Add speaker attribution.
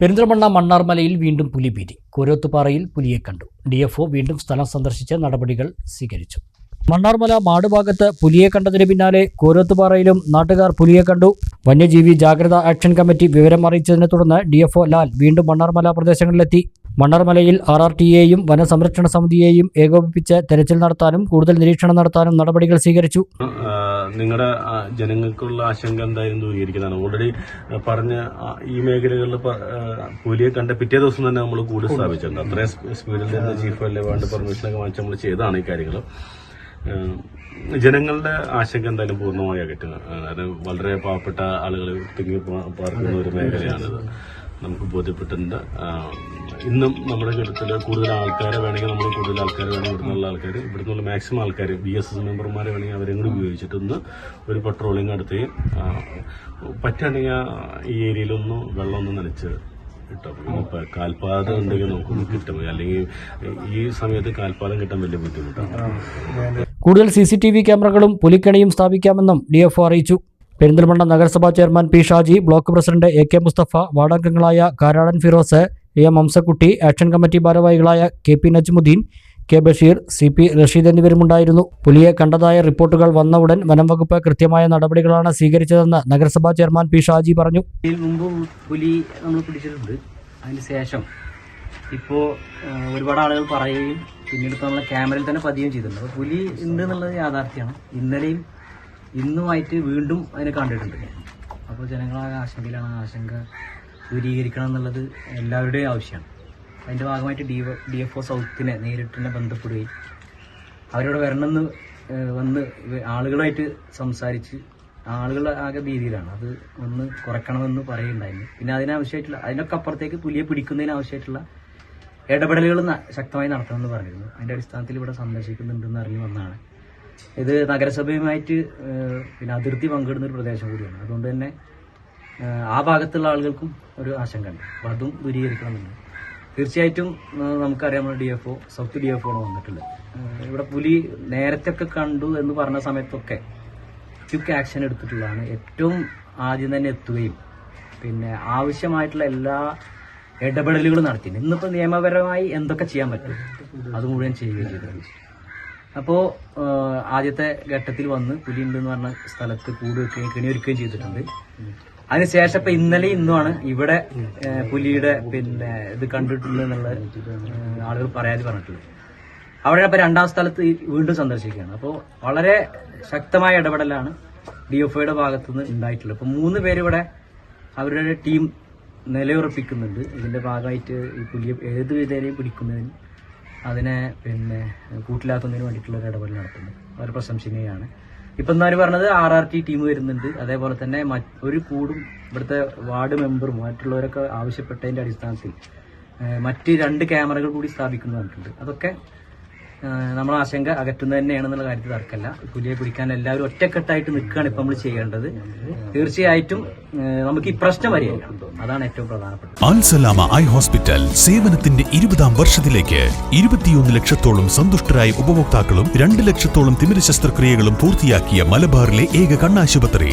Speaker 1: പെരിന്തൽമണ്ണ മണ്ണാർമലയിൽ വീണ്ടും പുലി പുലിഭീതി കോരോത്തുപാറയിൽ പുലിയെ കണ്ടു. ഡി എഫ് വീണ്ടും സ്ഥലം സന്ദർശിച്ച് നടപടികൾ സ്വീകരിച്ചു. മണ്ണാർമല മാടുഭാഗത്ത് പുലിയെ കണ്ടതിന് പിന്നാലെ കോരോത്തുപാറയിലും നാട്ടുകാർ പുലിയെ കണ്ടു. വന്യജീവി ജാഗ്രത ആക്ഷൻ കമ്മിറ്റി വിവരം അറിയിച്ചതിനെ തുടർന്ന് ഡി എഫ് ലാൽ വീണ്ടും മണ്ണാർമല പ്രദേശങ്ങളിലെത്തി. മണ്ണാർമലയിൽ ആർ ആർ ടിയെയും വനസംരക്ഷണ സമിതിയെയും ഏകോപിപ്പിച്ച് തെരച്ചിൽ നടത്താനും കൂടുതൽ നിരീക്ഷണം നടത്താനും നടപടികൾ സ്വീകരിച്ചു.
Speaker 2: നിങ്ങളുടെ ജനങ്ങൾക്കുള്ള ആശങ്ക എന്തായാലും ദൂരീകരിക്കുന്നതാണ് ഓൾറെഡി പറഞ്ഞ ഈ മേഖലകളിൽ പുലിയെ കണ്ട പിറ്റേ ദിവസം തന്നെ നമ്മൾ കൂടി സ്ഥാപിച്ചിട്ടുണ്ട്. അത്രയും സ്പീഡിൽ നിന്ന് ചീഫ് അല്ലേ വേണ്ട പെർമിഷനൊക്കെ വാങ്ങിച്ച് നമ്മൾ ചെയ്തതാണ് ഈ കാര്യങ്ങൾ. ജനങ്ങളുടെ ആശങ്ക എന്തായാലും പൂർണമായി അകറ്റുക. അത് വളരെ പാവപ്പെട്ട ആളുകൾ തിങ്ങി പാ- പാർക്കുന്ന ഒരു മേഖലയാണിത്. നമുക്ക് ബോധ്യപ്പെട്ടിട്ടുണ്ട്. ഇന്നും നമ്മുടെ ഘട്ടത്തിൽ കൂടുതൽ ആൾക്കാരെ വേണമെങ്കിൽ നമ്മൾ കൂടുതൽ ആൾക്കാരെ വേണമെങ്കിൽ ഇവിടുന്നുള്ള ആൾക്കാർ ഇവിടുന്നുള്ള മാക്സിമം ആൾക്കാർ ബി എസ് എസ് മെമ്പർമാരെ വേണമെങ്കിൽ അവരെയും കൂടി ഉപയോഗിച്ചിട്ട് ഒരു പട്രോളിംഗ് നടത്തുകയും പറ്റുകയാണെങ്കിൽ ഈ ഏരിയയിലൊന്ന് വെള്ളം ഒന്ന് നനച്ച് കിട്ടും ഇപ്പം കാൽപാദം ഉണ്ടെങ്കിൽ നമുക്ക് കിട്ടും അല്ലെങ്കിൽ ഈ സമയത്ത് കാൽപാദം കിട്ടാൻ വലിയ ബുദ്ധിമുട്ടാണ്.
Speaker 1: കൂടുതൽ സി സി ടി വി ക്യാമറകളും പുലിക്കണിയും സ്ഥാപിക്കാമെന്നും ഡി എഫ് അറിയിച്ചു. പെരിന്തൽമണ്ണ നഗരസഭാ chairman P Shaji block president A K Mustafa വാർഡംഗങ്ങളായ Karadan Firoz A Hamsakutty action committee ഭാരവാഹികളായ K P Najmudheen K Basheer C P Rasheed എന്നിവരുമുണ്ടായിരുന്നു. പുലിയെ കണ്ടതായ റിപ്പോർട്ടുകൾ വന്ന ഉടൻ വനം വകുപ്പ് കൃത്യമായ നടപടികളാണ് സ്വീകരിച്ചതെന്ന് നഗരസഭാ ചെയർമാൻ പി ഷാജി പറഞ്ഞു.
Speaker 3: പുലി നമ്മൾ പിടിച്ചിട്ടുണ്ട്. അതിനുശേഷം ഇപ്പോൾ ഒരുപാട് ആളുകൾ പറയുകയും പിന്നീട് ഇപ്പോൾ നമ്മളെ ക്യാമറയിൽ തന്നെ പതിയുകയും ചെയ്തിട്ടുണ്ട്. അപ്പോൾ പുലി ഉണ്ട് എന്നുള്ളത് യാഥാർത്ഥ്യമാണ്. ഇന്നലെയും ഇന്നുമായിട്ട് വീണ്ടും അതിനെ കണ്ടിട്ടുണ്ട്. അപ്പോൾ ജനങ്ങളാകെ ആശങ്കയിലാണ്. ആശങ്ക ദൂരീകരിക്കണം എന്നുള്ളത് എല്ലാവരുടെയും ആവശ്യമാണ്. അതിന്റെ ഭാഗമായിട്ട് ഡി ഡി എഫ് ഒ സൗത്തിനെ നേരിട്ട് തന്നെ ബന്ധപ്പെടുകയും അവരോട് വരണമെന്ന് വന്ന് ആളുകളായിട്ട് സംസാരിച്ച് ആളുകൾ ആകെ ഭീതിയിലാണ്. അത് ഒന്ന് കുറയ്ക്കണമെന്ന് പറയുന്നുണ്ടായിരുന്നു പിന്നെ അതിനാവശ്യമായിട്ടുള്ള അതിനൊക്കെ അപ്പുറത്തേക്ക് പുലിയെ പിടിക്കുന്നതിനാവശ്യമായിട്ടുള്ള ഇടപെടലുകൾ ശക്തമായി നടത്തണമെന്ന് പറഞ്ഞിരുന്നു അതിന്റെ അടിസ്ഥാനത്തിൽ ഇവിടെ സന്ദർശിക്കുന്നുണ്ടെന്ന് അറിഞ്ഞു വന്നതാണ് ഇത് നഗരസഭയുമായിട്ട് പിന്നെ അതിർത്തി പങ്കിടുന്ന ഒരു പ്രദേശം കൂടിയാണ്. അതുകൊണ്ട് തന്നെ ആ ഭാഗത്തുള്ള ആളുകൾക്കും ഒരു ആശങ്ക ഉണ്ട് അപ്പോൾ അതും ദൂരീകരിക്കണമെന്നുണ്ട് തീർച്ചയായിട്ടും നമുക്കറിയാം D F O south D F O ആണ് വന്നിട്ടുള്ളത്. ഇവിടെ പുലി നേരത്തെ ഒക്കെ കണ്ടു എന്ന് പറഞ്ഞ സമയത്തൊക്കെ ക്വിക്ക് ആക്ഷൻ എടുത്തിട്ടുള്ളതാണ്. ഏറ്റവും ആദ്യം തന്നെ എത്തുകയും പിന്നെ ആവശ്യമായിട്ടുള്ള എല്ലാ ഇടപെടലുകളും നടത്തി. ഇന്നിപ്പോൾ നിയമപരമായി എന്തൊക്കെ ചെയ്യാൻ പറ്റും? അത് മുഴുവൻ ചെയ്യുകയും ചെയ്തു. അപ്പോൾ ആദ്യത്തെ ഘട്ടത്തിൽ വന്ന് പുലി ഉണ്ടെന്ന് പറഞ്ഞ സ്ഥലത്ത് കൂട് വെക്കുകയും കെണി ഒരുക്കുകയും ചെയ്തിട്ടുണ്ട്. അതിനുശേഷം ഇപ്പൊ ഇന്നലെ ഇന്നുമാണ് ഇവിടെ പുലിയുടെ പിന്നെ ഇത് കണ്ടിട്ടുണ്ട് എന്നുള്ള ആളുകൾ പരാതി പറഞ്ഞിട്ടുള്ളത്. അവിടെ ഇപ്പൊ രണ്ടാം സ്ഥലത്ത് വീണ്ടും സന്ദർശിക്കുകയാണ്. അപ്പോൾ വളരെ ശക്തമായ ഇടപെടലാണ് ഡി എഫ് ഐയുടെ ഭാഗത്തുനിന്ന് ഉണ്ടായിട്ടുള്ളത്. ഇപ്പൊ മൂന്ന് പേര് ഇവിടെ അവരുടെ ടീം നിലയുറപ്പിക്കുന്നുണ്ട്. ഇതിന്റെ ഭാഗമായിട്ട് ഈ പുലിയെ ഏത് വിധേനയും പിടിക്കുന്നതിന് അതിനെ പിന്നെ കൂട്ടിലാക്കുന്നതിന് വേണ്ടിയിട്ടുള്ള ഒരു ഇടപെടൽ നടത്തുന്നു. അവർ പ്രശംസനീയമാണ്. ഇപ്പം എന്നാൽ പറഞ്ഞത് ആർ ആർ ടി ടീം വരുന്നുണ്ട്. അതേപോലെ തന്നെ ഒരു കൂടും ഇവിടുത്തെ വാർഡ് മെമ്പറും മറ്റുള്ളവരൊക്കെ ആവശ്യപ്പെട്ടതിന്റെ അടിസ്ഥാനത്തിൽ മറ്റ് രണ്ട് ക്യാമറകൾ കൂടി സ്ഥാപിക്കുന്നുണ്ട് അതൊക്കെ നമ്മളെ ആശങ്ക അകറ്റുന്നത് തന്നെയാണെന്നുള്ള കാര്യത്തിൽ തർക്കമല്ല. പുലിയെ പിടിക്കാൻ എല്ലാവരും ഒറ്റക്കെട്ടായിട്ട് നിൽക്കുകയാണ് ഇപ്പം നമ്മൾ ചെയ്യേണ്ടത്. തീർച്ചയായിട്ടും നമുക്ക് ഈ പ്രശ്നം വരികയില്ല അതാണ് ഏറ്റവും പ്രധാനപ്പെട്ടത്.
Speaker 4: ഐ ഹോസ്പിറ്റൽ സേവനത്തിന്റെ ഇരുപതാം വർഷത്തിലേക്ക് ഇരുപത്തിയൊന്ന് ലക്ഷത്തോളം സന്തുഷ്ടരായ ഉപഭോക്താക്കളും രണ്ട് ലക്ഷത്തോളം തിമിര ശസ്ത്രക്രിയകളും പൂർത്തിയാക്കിയ മലബാറിലെ ഏക കണ്ണാശുപത്രി.